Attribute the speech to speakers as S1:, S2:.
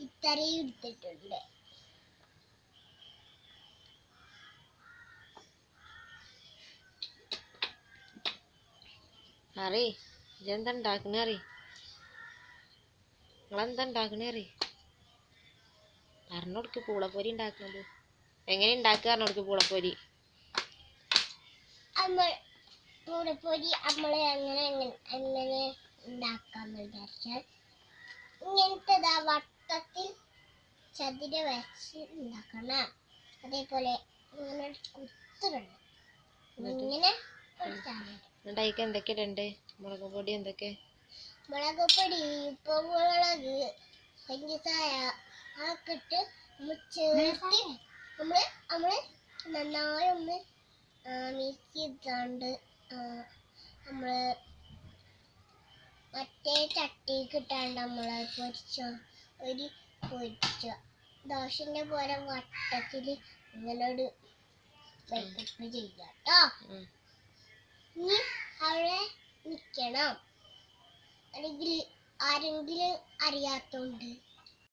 S1: ഇത്രയും എടുത്തിട്ടുണ്ട്.
S2: അറി ഇതെന്താ ഉണ്ടാക്കണ അറി? നിങ്ങളെന്താ ഉണ്ടാക്കണ അറി? പറഞ്ഞോടുക്ക് പൂളപ്പൊരി ഉണ്ടാക്കുന്നത് എങ്ങനെ ഉണ്ടാക്കുക പറഞ്ഞോടുക്ക് പൂളപ്പൊരി?
S1: പൂളപ്പൊരി നമ്മൾ എങ്ങനെ എങ്ങനെ ഉണ്ടാക്കാന്ന് വിചാരിച്ചാൽ ഇങ്ങനത്തെ വട്ടത്തിൽ ചതിര വെച്ച് ഉണ്ടാക്കണം. അതേപോലെ ഇങ്ങനെ ഒരു കുത്തുണ്ട് ഇങ്ങനെ കൊടുത്താൽ മതി
S2: എന്നിട്ട് അതിക്ക് എന്തൊക്കെ ഇടണ്ട് മുളക് പൊടി എന്തൊക്കെ?
S1: മുളക് പൊടി ഉപ്പുമുളക് പഞ്ചസാര അതൊക്കെ ഇട്ട് നമ്മൾ ചേർത്ത് നമ്മൾ നമ്മൾ നന്നായി ഒന്ന് മിക്സ് ചെയ്താണ്ട് നമ്മൾ മറ്റേ ചട്ടി കിട്ടാണ്ട് നമ്മളെ പൊരിച്ച? ഒരു പൊരിച്ച? ദോശന്റെ പോലെ വട്ടത്തിൽ ഇങ്ങനെ ഒരു വെക്കപ്പ് ചെയ്യാം കേട്ടോ
S2: ഉം.
S1: ഇനി അവിടെ നിക്കണം. അല്ലെങ്കിൽ ആരെങ്കിലും അറിയാത്തോണ്ട്.